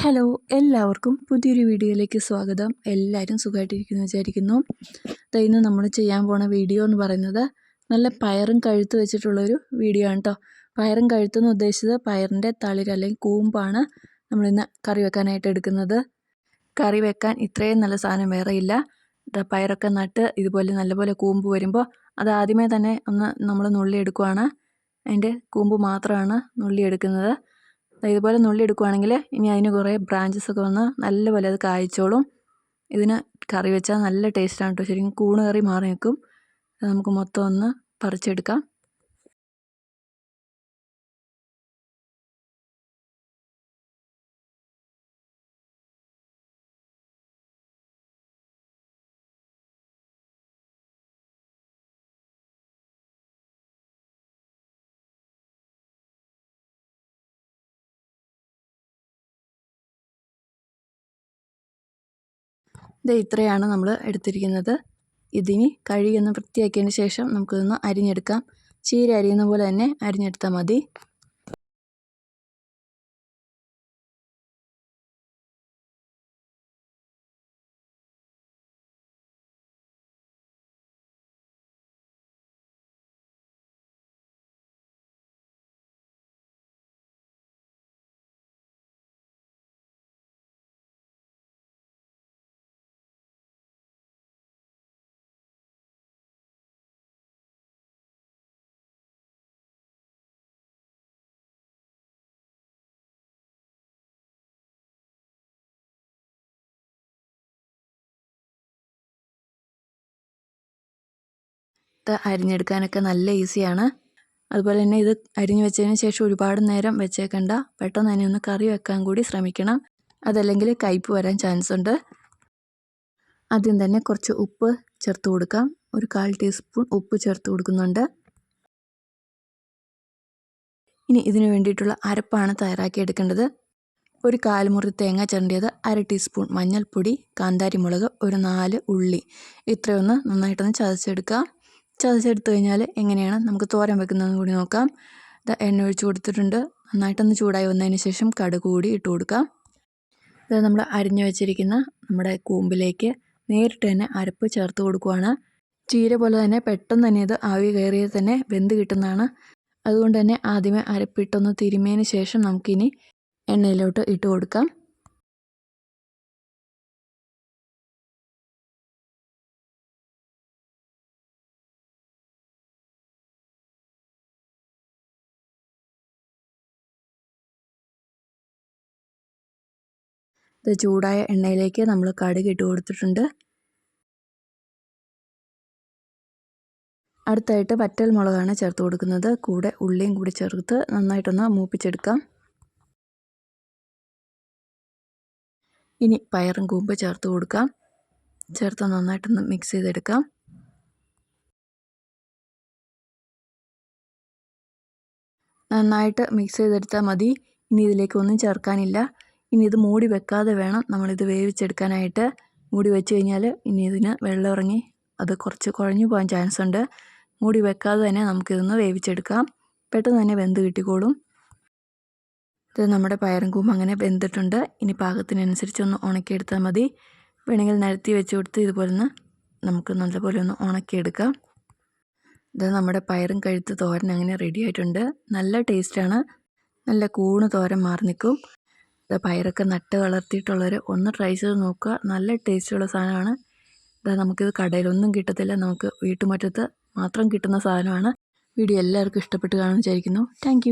Hello എല്ലാവർക്കും പുതിയൊരു വീഡിയോയിലേക്ക് സ്വാഗതം. എല്ലാവരും സുഖമായിട്ടിരിക്കുന്നു വിചാരിക്കുന്നു. ഇന്ന് നമ്മൾ ചെയ്യാൻ പോണ വീഡിയോ എന്ന് പറയുന്നത് നല്ല പയറും കഴുത്ത് വെച്ചിട്ടുള്ളൊരു വീഡിയോ ആണ് കേട്ടോ പയറും കഴുത്തെന്ന് ഉദ്ദേശിച്ചത് പയറിന്റെ തളിര് അല്ലെങ്കിൽ കൂമ്പാണ് നമ്മളിന്ന് കറി വെക്കാനായിട്ട് എടുക്കുന്നത്. കറി വെക്കാൻ ഇത്രയും നല്ല സാധനം വേറെ ഇല്ല. പയറൊക്കെ നട്ട് ഇതുപോലെ നല്ലപോലെ കൂമ്പ് വരുമ്പോൾ അത് ആദ്യമേ തന്നെ ഒന്ന് നമ്മൾ നുള്ളിയെടുക്കുവാണ് അതിന്റെ കൂമ്പ് മാത്രമാണ് നുള്ളി എടുക്കുന്നത്. ദാ ഇതുപോലെ നുള്ളി എടുക്കുവാണെങ്കിൽ ഇനി അതിന് കുറേ ബ്രാഞ്ചസ് ഒക്കെ വന്ന് നല്ലപോലെ അത് കായ്ച്ചോളും. ഇതിന് കറി വെച്ചാൽ നല്ല ടേസ്റ്റാണ് കേട്ടോ ശരിക്കും കൂണ് കറി മാറി നിൽക്കും. നമുക്ക് മൊത്തം ഒന്ന് പറിച്ചെടുക്കാം. ഇത് ഇത്രയാണ് നമ്മൾ എടുത്തിരിക്കുന്നത്. ഇതിനി കഴുകി ഒന്ന് വൃത്തിയാക്കിയതിന് ശേഷം നമുക്കിതൊന്ന് അരിഞ്ഞെടുക്കാം. ചീര അരിയുന്ന പോലെ തന്നെ അരിഞ്ഞെടുത്താൽ മതി. അരിഞ്ഞെടുക്കാനൊക്കെ നല്ല ഈസിയാണ്. അതുപോലെ തന്നെ ഇത് അരിഞ്ഞു വെച്ചതിന് ശേഷം ഒരുപാട് നേരം വെച്ചേക്കണ്ട. പെട്ടെന്ന് തന്നെ ഒന്ന് കറി വെക്കാൻ കൂടി ശ്രമിക്കണം. അതല്ലെങ്കിൽ കയ്പ് വരാൻ ചാൻസ് ഉണ്ട്. ആദ്യം തന്നെ കുറച്ച് ഉപ്പ് ചേർത്ത് കൊടുക്കാം. ഒരു കാൽ ടീസ്പൂൺ ഉപ്പ് ചേർത്ത് കൊടുക്കുന്നുണ്ട്. ഇനി ഇതിന് വേണ്ടിയിട്ടുള്ള അരപ്പാണ് തയ്യാറാക്കി എടുക്കേണ്ടത്. ഒരു കാൽമുറി തേങ്ങ ചിരണ്ടിയത് അര ടീസ്പൂൺ മഞ്ഞൾപ്പൊടി കാന്താരി മുളക് ഒരു നാല് ഉള്ളി. ഇത്രയൊന്ന് നന്നായിട്ടൊന്ന് ചതച്ചെടുക്കാം. ചതച്ചെടുത്ത് കഴിഞ്ഞാൽ എങ്ങനെയാണ് നമുക്ക് തോരൻ വെക്കുന്നതെന്ന് കൂടി നോക്കാം. ഇത് എണ്ണ ഒഴിച്ച് കൊടുത്തിട്ടുണ്ട്. നന്നായിട്ടൊന്ന് ചൂടായി വന്നതിന് ശേഷം കടുക് കൂടി ഇട്ട് കൊടുക്കാം. ഇത് നമ്മൾ അരിഞ്ഞു വെച്ചിരിക്കുന്ന നമ്മുടെ കൂമ്പിലേക്ക് നേരിട്ട് തന്നെ അരപ്പ് ചേർത്ത് കൊടുക്കുവാണ്. ചീര പോലെ തന്നെ പെട്ടെന്ന് തന്നെ ഇത് ആവി കയറിയത് തന്നെ വെന്ത് കിട്ടുന്നതാണ്. അതുകൊണ്ട് തന്നെ ആദ്യമേ അരപ്പിട്ടൊന്ന് തിരുമിയതിന് ശേഷം നമുക്കിനി എണ്ണയിലോട്ട് ഇട്ട് കൊടുക്കാം. ഇത് ചൂടായ എണ്ണയിലേക്ക് നമ്മൾ കടുക് ഇട്ട് കൊടുത്തിട്ടുണ്ട്. അടുത്തായിട്ട് വറ്റൽ മുളകാണ് ചേർത്ത് കൊടുക്കുന്നത്. കൂടെ ഉള്ളിയും കൂടി ചേർത്ത് നന്നായിട്ടൊന്ന് മൂപ്പിച്ചെടുക്കാം. ഇനി പയറും കൂമ്പ് ചേർത്ത് കൊടുക്കാം. ചേർത്ത് നന്നായിട്ടൊന്ന് മിക്സ് ചെയ്തെടുക്കാം. നന്നായിട്ട് മിക്സ് ചെയ്തെടുത്താൽ മതി. ഇനി ഇതിലേക്ക് ഒന്നും ചേർക്കാനില്ല. ഇനി ഇത് മൂടി വെക്കാതെ വേണം നമ്മളിത് വേവിച്ചെടുക്കാനായിട്ട്. മൂടി വെച്ച് കഴിഞ്ഞാൽ ഇനി ഇതിന് വെള്ളം ഇറങ്ങി അത് കുറച്ച് കുഴഞ്ഞു പോകാൻ ചാൻസ് ഉണ്ട്. മൂടി വെക്കാതെ തന്നെ നമുക്കിതൊന്ന് വേവിച്ചെടുക്കാം. പെട്ടെന്ന് തന്നെ വെന്ത് കിട്ടിക്കോളും. ഇത് നമ്മുടെ പയറും കൂമ്പ് അങ്ങനെ വെന്തിട്ടുണ്ട്. ഇനി പാകത്തിനനുസരിച്ച് ഒന്ന് ഉണക്കിയെടുത്താൽ മതി. വേണമെങ്കിൽ നിരത്തി വെച്ച് കൊടുത്ത് ഇതുപോലെ ഒന്ന് നമുക്ക് നല്ലപോലെ ഒന്ന് ഉണക്കിയെടുക്കാം. ഇത് നമ്മുടെ പയറും കഴുത്ത് തോരൻ അങ്ങനെ റെഡി ആയിട്ടുണ്ട്. നല്ല ടേസ്റ്റാണ് നല്ല കൂണ് തോരൻ മാറി നിൽക്കും. പയറൊക്കെ നട്ട് വളർത്തിയിട്ടുള്ളവർ ഒന്ന് ട്രൈ ചെയ്ത് നോക്കുക. നല്ല ടേസ്റ്റുള്ള സാധനമാണ്. ഇത് നമുക്കിത് കടയിലൊന്നും കിട്ടത്തില്ല. നമുക്ക് വീട്ടുമുറ്റത്ത് മാത്രം കിട്ടുന്ന സാധനമാണ്. വീഡിയോ എല്ലാവർക്കും ഇഷ്ടപ്പെട്ട് കാണുമെന്ന് വിചാരിക്കുന്നു. താങ്ക്